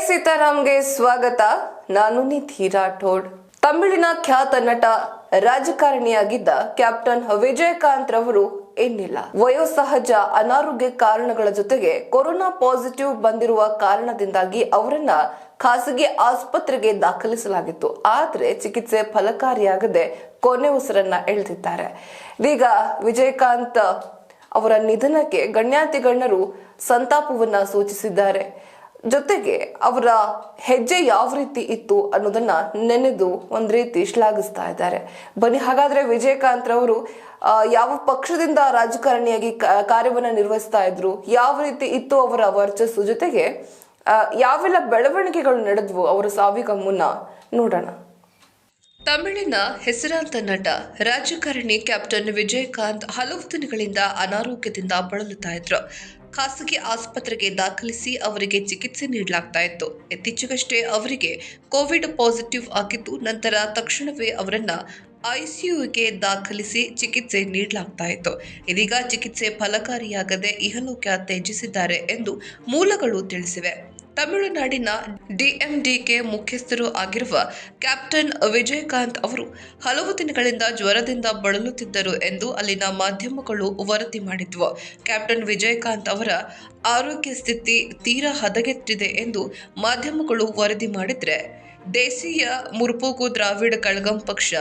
ಸೀತಾರಾಮ್ಗೆ ಸ್ವಾಗತ. ನಾನು ನಿಧಿ ರಾಠೋಡ್. ತಮಿಳಿನ ಖ್ಯಾತ ನಟ, ರಾಜಕಾರಣಿಯಾಗಿದ್ದ ಕ್ಯಾಪ್ಟನ್ ವಿಜಯಕಾಂತ್ ರವರು ಇನ್ನಿಲ್ಲ ವಯೋಸಹಜ ಅನಾರೋಗ್ಯ ಕಾರಣಗಳ ಜೊತೆಗೆ ಕೊರೋನಾ ಪಾಸಿಟಿವ್ ಬಂದಿರುವ ಕಾರಣದಿಂದಾಗಿ ಅವರನ್ನ ಖಾಸಗಿ ಆಸ್ಪತ್ರೆಗೆ ದಾಖಲಿಸಲಾಗಿತ್ತು. ಆದ್ರೆ ಚಿಕಿತ್ಸೆ ಫಲಕಾರಿಯಾಗದೆ ಕೊನೆ ಉಸಿರನ್ನ ಎಳೆದಿದ್ದಾರೆ. ಇದೀಗ ವಿಜಯಕಾಂತ್ ಅವರ ನಿಧನಕ್ಕೆ ಗಣ್ಯಾತಿ ಗಣ್ಯರು ಸಂತಾಪವನ್ನ ಸೂಚಿಸಿದ್ದಾರೆ. ಜೊತೆಗೆ ಅವರ ಹೆಜ್ಜೆ ಯಾವ ರೀತಿ ಇತ್ತು ಅನ್ನೋದನ್ನ ನೆನೆದು ಒಂದ್ ರೀತಿ ಶ್ಲಾಘಿಸ್ತಾ ಇದ್ದಾರೆ. ಬನ್ನಿ, ಹಾಗಾದ್ರೆ ವಿಜಯಕಾಂತ್ ರವರು ಯಾವ ಪಕ್ಷದಿಂದ ರಾಜಕಾರಣಿಯಾಗಿ ಕಾರ್ಯವನ್ನು ನಿರ್ವಹಿಸ್ತಾ ಇದ್ರು, ಯಾವ ರೀತಿ ಇತ್ತು ಅವರ ವರ್ಚಸ್ಸು? ಜೊತೆಗೆ ಯಾವೆಲ್ಲ ಬೆಳವಣಿಗೆಗಳು ನಡೆದ್ವು ಅವರ ಸಾವಿಗ ಮುನ್ನ? ನೋಡೋಣ. ತಮಿಳಿನ ಹೆಸರಾಂತ ನಟ, ರಾಜಕಾರಣಿ ಕ್ಯಾಪ್ಟನ್ ವಿಜಯಕಾಂತ್ ಹಲವು ದಿನಗಳಿಂದ ಅನಾರೋಗ್ಯದಿಂದ ಬಳಲುತ್ತಾ ಇದ್ರು. ಖಾಸಗಿ ಆಸ್ಪತ್ರೆಗೆ ದಾಖಲಿಸಿ ಅವರಿಗೆ ಚಿಕಿತ್ಸೆ ನೀಡಲಾಗ್ತಾ ಇತ್ತು. ಇತ್ತೀಚೆಗಷ್ಟೇ ಅವರಿಗೆ ಕೋವಿಡ್ ಪಾಸಿಟಿವ್ ಆಗಿದ್ದು, ನಂತರ ತಕ್ಷಣವೇ ಅವರನ್ನ ಐಸಿಯುಗೆ ದಾಖಲಿಸಿ ಚಿಕಿತ್ಸೆ ನೀಡಲಾಗ್ತಾ ಇತ್ತು. ಇದೀಗ ಚಿಕಿತ್ಸೆ ಫಲಕಾರಿಯಾಗದೆ ಇಹಲೋಕ ತ್ಯಜಿಸಿದ್ದಾರೆ ಎಂದು ಮೂಲಗಳು ತಿಳಿಸಿವೆ. ತಮಿಳುನಾಡಿನ ಡಿಎಂಡಿಕೆ ಮುಖ್ಯಸ್ಥರು ಆಗಿರುವ ಕ್ಯಾಪ್ಟನ್ ವಿಜಯಕಾಂತ್ ಅವರು ಹಲವು ದಿನಗಳಿಂದ ಜ್ವರದಿಂದ ಬಳಲುತ್ತಿದ್ದರು ಎಂದು ಅಲ್ಲಿನ ಮಾಧ್ಯಮಗಳು ವರದಿ ಮಾಡಿದ್ವು. ಕ್ಯಾಪ್ಟನ್ ವಿಜಯಕಾಂತ್ ಅವರ ಆರೋಗ್ಯ ಸ್ಥಿತಿ ತೀರಾ ಹದಗೆಟ್ಟಿದೆ ಎಂದು ಮಾಧ್ಯಮಗಳು ವರದಿ ಮಾಡಿದ್ರೆ ದೇಶೀಯ ಮುರ್ಪುಗು ದ್ರಾವಿಡ ಕಳಗಂ ಪಕ್ಷ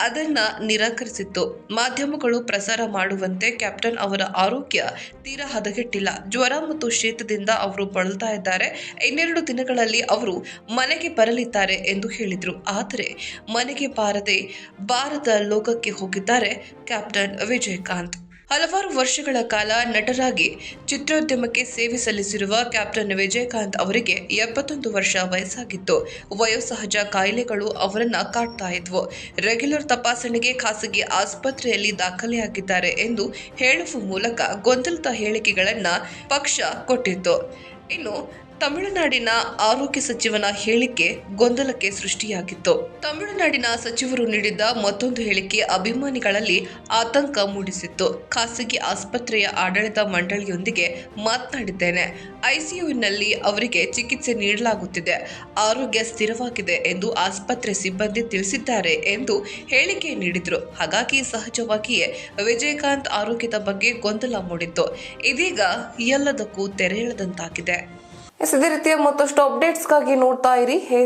ಅದನ್ನ ನಿರಾಕರಿಸಿತ್ತು. ಮಾಧ್ಯಮಗಳು ಪ್ರಸಾರ ಮಾಡುವಂತೆ ಕ್ಯಾಪ್ಟನ್ ಅವರ ಆರೋಗ್ಯ ತೀರಾ ಹದಗೆಟ್ಟಿಲ್ಲ. ಜ್ವರ ಮತ್ತು ಶೀತದಿಂದ ಅವರು ಬಳಲ್ತಾ ಇದ್ದಾರೆ. ಇನ್ನೆರಡು ದಿನಗಳಲ್ಲಿ ಅವರು ಮನೆಗೆ ಬರಲಿದ್ದಾರೆ ಎಂದು ಹೇಳಿದರು. ಆದರೆ ಮನೆಗೆ ಬಾರದೆ ಭಾರತ ಲೋಕಕ್ಕೆ ಹೋಗಿದ್ದಾರೆ ಕ್ಯಾಪ್ಟನ್ ವಿಜಯಕಾಂತ್. ಹಲವಾರು ವರ್ಷಗಳ ಕಾಲ ನಟರಾಗಿ ಚಿತ್ರೋದ್ಯಮಕ್ಕೆ ಸೇವೆ ಸಲ್ಲಿಸಿರುವ ಕ್ಯಾಪ್ಟನ್ ವಿಜಯಕಾಂತ್ ಅವರಿಗೆ ಎಪ್ಪತ್ತೊಂದು ವರ್ಷ ವಯಸ್ಸಾಗಿತ್ತು. ವಯೋಸಹಜ ಕಾಯಿಲೆಗಳು ಅವರನ್ನ ಕಾಡ್ತಾ ಇದ್ವು. ರೆಗ್ಯುಲರ್ ತಪಾಸಣೆಗೆ ಖಾಸಗಿ ಆಸ್ಪತ್ರೆಯಲ್ಲಿ ದಾಖಲೆಯಾಗಿದ್ದಾರೆ ಎಂದು ಹೇಳುವ ಮೂಲಕ ಗೊಂದಲದ ಹೇಳಿಕೆಗಳನ್ನ ಪಕ್ಷ ಕೊಟ್ಟಿತ್ತು. ಇನ್ನು ತಮಿಳುನಾಡಿನ ಆರೋಗ್ಯ ಸಚಿವನ ಹೇಳಿಕೆ ಗೊಂದಲಕ್ಕೆ ಸೃಷ್ಟಿಯಾಗಿತ್ತು. ತಮಿಳುನಾಡಿನ ಸಚಿವರು ನೀಡಿದ್ದ ಮತ್ತೊಂದು ಹೇಳಿಕೆ ಅಭಿಮಾನಿಗಳಲ್ಲಿ ಆತಂಕ ಮೂಡಿಸಿತ್ತು. ಖಾಸಗಿ ಆಸ್ಪತ್ರೆಯ ಆಡಳಿತ ಮಂಡಳಿಯೊಂದಿಗೆ ಮಾತನಾಡಿದ್ದೇನೆ. ಐಸಿಯುನಲ್ಲಿ ಅವರಿಗೆ ಚಿಕಿತ್ಸೆ ನೀಡಲಾಗುತ್ತಿದೆ. ಆರೋಗ್ಯ ಸ್ಥಿರವಾಗಿದೆ ಎಂದು ಆಸ್ಪತ್ರೆ ಸಿಬ್ಬಂದಿ ತಿಳಿಸಿದ್ದಾರೆ ಎಂದು ಹೇಳಿಕೆ ನೀಡಿದರು. ಹಾಗಾಗಿ ಸಹಜವಾಗಿಯೇ ವಿಜಯಕಾಂತ್ ಆರೋಗ್ಯದ ಬಗ್ಗೆ ಗೊಂದಲ ಮೂಡಿತ್ತು. ಇದೀಗ ಎಲ್ಲದಕ್ಕೂ ತೆರೆ ಎಳೆದಂತಾಗಿದೆ. ಇದೇ ರೀತಿಯ ಮತ್ತಷ್ಟು ಅಪ್ಡೇಟ್ಸ್ಗಾಗಿ ನೋಡ್ತಾ ಇರಿ. ಹೇ